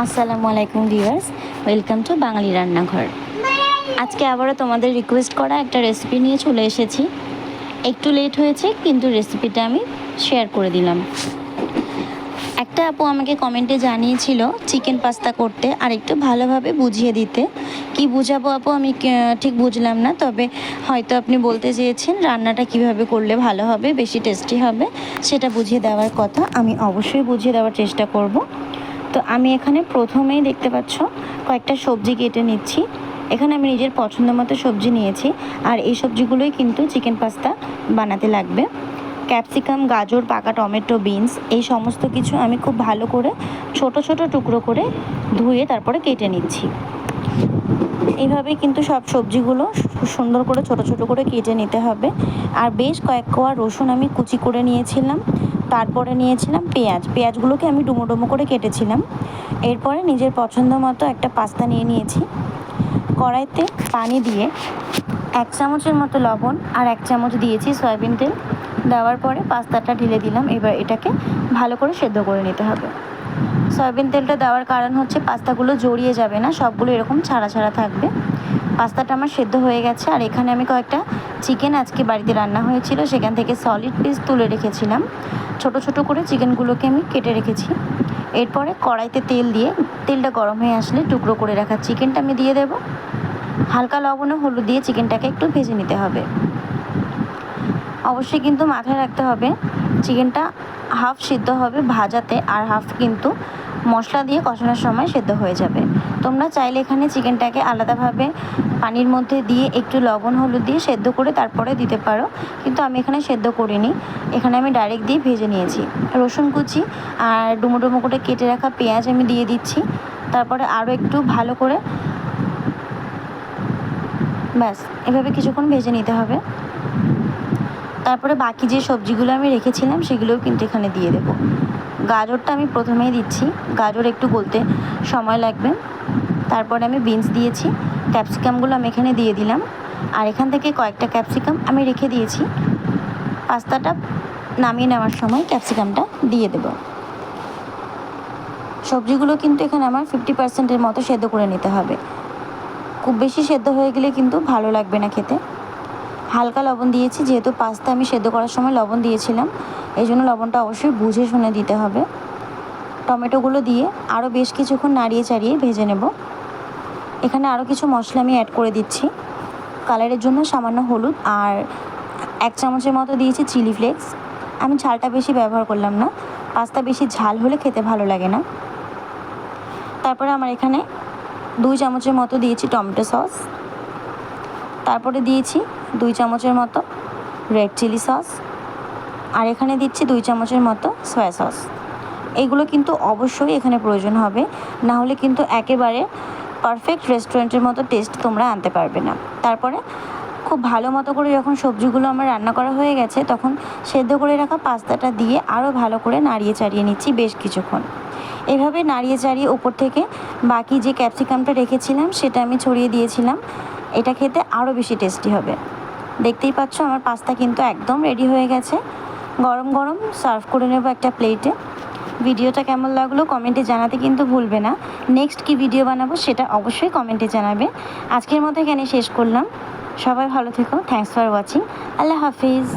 আসসালামু আলাইকুম viewers, welcome to বাঙালি রান্নাঘর। আজকে আবারও তোমাদের রিকোয়েস্ট করা একটা রেসিপি নিয়ে চলে এসেছি। একটু লেট হয়েছে, কিন্তু রেসিপিটা আমি শেয়ার করে দিলাম। একটা আপু আমাকে কমেন্টে জানিয়েছিল চিকেন পাস্তা করতে, আর একটু ভালোভাবে বুঝিয়ে দিতে। কি বুঝাবো আপু? আমি ঠিক বুঝলাম না, তবে হয়তো আপনি বলতে চেয়েছেন রান্নাটা কীভাবে করলে ভালো হবে, বেশি টেস্টি হবে, সেটা বুঝিয়ে দেওয়ার কথা। আমি অবশ্যই বুঝিয়ে দেওয়ার চেষ্টা করব। তো আমি এখানে প্রথমেই দেখতে পাচ্ছ কয়েকটা সবজি কেটে নিচ্ছি। এখানে আমি নিজের পছন্দ মতো সবজি নিয়েছি আর এই সবজিগুলোই কিন্তু চিকেন পাস্তা বানাতে লাগবে। ক্যাপসিকাম, গাজর, পাকা টমেটো, বিনস এই সমস্ত কিছু আমি খুব ভালো করে ছোট ছোট টুকরো করে ধুয়ে তারপরে কেটে নিচ্ছি। এইভাবেই কিন্তু সব সবজিগুলো সুন্দর করে ছোট ছোট করে কেটে নিতে হবে। আর বেশ কয়েক কোয়া রসুন আমি কুচি করে নিয়েছিলাম। তারপরে নিয়েছিলাম পেঁয়াজ। পেঁয়াজগুলোকে আমি ডুমো ডুমো করে কেটেছিলাম। এরপরে নিজের পছন্দ মতো একটা পাস্তা নিয়ে নিয়েছি। কড়াইতে পানি দিয়ে এক চামচের মতো লবণ আর এক চামচ দিয়েছি সয়াবিন তেল। দেওয়ার পরে পাস্তাটা ঢেলে দিলাম। এবার এটাকে ভালো করে সেদ্ধ করে নিতে হবে। সয়াবিন তেলটা দেওয়ার কারণ হচ্ছে পাস্তাগুলো জড়িয়ে যাবে না, সবগুলো এরকম ছাড়া ছাড়া থাকবে। পাস্তাটা আমার সেদ্ধ হয়ে গেছে, আর এখানে আমি কয়েকটা চিকেন আজকে বাড়িতে রান্না হয়েছিল, সেখান থেকে সলিড পিস তুলে রেখেছিলাম। ছোট ছোট করে চিকেনগুলোকে আমি কেটে রেখেছি। এরপরে কড়াইতে তেল দিয়ে, তেলটা গরম হয়ে আসলে টুকরো করে রাখা চিকেনটা আমি দিয়ে দেবো। হালকা লবণ ও হলুদ দিয়ে চিকেনটাকে একটু ভেজে নিতে হবে। অবশ্যই কিন্তু মাথায় রাখতে হবে। চিকেনটা হাফ সিদ্ধ হবে ভাজাতে আর হাফ কিন্তু মশলা দিয়ে কষানোর সময় সেদ্ধ হয়ে যাবে। তোমরা চাইলে এখানে চিকেনটাকে আলাদাভাবে পানির মধ্যে দিয়ে একটু লবণ, হলুদ দিয়ে সেদ্ধ করে তারপরে দিতে পারো। কিন্তু আমি এখানে সেদ্ধ করিনি। এখানে আমি ডাইরেক্ট দিয়ে ভেজে নিয়েছি। রসুন কুচি আর ডুমো ডুমো করে কেটে রাখা পেঁয়াজ আমি দিয়ে দিচ্ছি। তারপরে আরও একটু ভালো করে ব্যাস, এভাবে কিছুক্ষণ ভেজে নিতে হবে। তারপরে বাকি যে সবজিগুলো আমি রেখেছিলাম সেগুলোও কিন্তু এখানে দিয়ে দেব। গাজরটা আমি প্রথমেই দিচ্ছি। গাজর একটু গলতে সময় লাগবে। তারপরে আমি বিনস দিয়েছি। ক্যাপসিকামগুলো আমি এখানে দিয়ে দিলাম। আর এখান থেকে কয়েকটা ক্যাপসিকাম আমি রেখে দিয়েছি। পাস্তাটা নামিয়ে নেওয়ার সময় ক্যাপসিকামটা দিয়ে দেব। সবজিগুলো কিন্তু এখানে আমার ফিফটি পার্সেন্টের মতো সেদ্ধ করে নিতে হবে। খুব বেশি সেদ্ধ হয়ে গেলে কিন্তু ভালো লাগবে না খেতে। হালকা লবণ দিয়েছি, যেহেতু পাস্তা আমি সেদ্ধ করার সময় লবণ দিয়েছিলাম। এই জন্য লবণটা অবশ্যই বুঝে শুনে দিতে হবে। টমেটোগুলো দিয়ে আরও বেশ কিছুক্ষণ নাড়িয়ে চাড়িয়ে ভেজে নেব। এখানে আরও কিছু মশলা আমি অ্যাড করে দিচ্ছি। কালারের জন্য সামান্য হলুদ আর এক চামচের মতো দিয়েছি চিলি ফ্লেক্স আমি ঝালটা বেশি ব্যবহার করলাম না। পাস্তা বেশি ঝাল হলে খেতে ভালো লাগে না। তারপরে আমার এখানে দুই চামচের মতো দিয়েছি টমেটো সস। তারপরে দিয়েছি দুই চামচের মতো রেড চিলি সস আর এখানে দিচ্ছি দুই চামচের মতো সয়া সস এগুলো কিন্তু অবশ্যই এখানে প্রয়োজন হবে, না হলে কিন্তু একেবারে পারফেক্ট রেস্টুরেন্টের মতো টেস্ট তোমরা আনতে পারবে না। তারপরে খুব ভালো মতো করে যখন সবজিগুলো আমার রান্না করা হয়ে গেছে, তখন সেদ্ধ করে রাখা পাস্তাটা দিয়ে আরও ভালো করে নাড়িয়ে চাড়িয়ে নিচ্ছি বেশ কিছুক্ষণ। এভাবে নাড়িয়ে চাড়িয়ে উপর থেকে বাকি যে ক্যাপসিকামটা রেখেছিলাম, সেটা আমি ছড়িয়ে দিয়েছিলাম। এটা খেতে আরও বেশি টেস্টি হবে। দেখতেই পাচ্ছ, আমার পাস্তা কিন্তু একদম রেডি হয়ে গেছে। গরম গরম সার্ভ করে নেব একটা প্লেটে ভিডিওটা কেমন লাগল কমেন্টে জানাতে কিন্তু ভুলবে না। নেক্সট কি ভিডিও বানাবো সেটা অবশ্যই কমেন্টে জানাবে। আজকের মতো এখানে শেষ করলাম। সবাই ভালো থেকো। থ্যাংকস ফর ওয়াচিং আল্লাহ হাফিজ।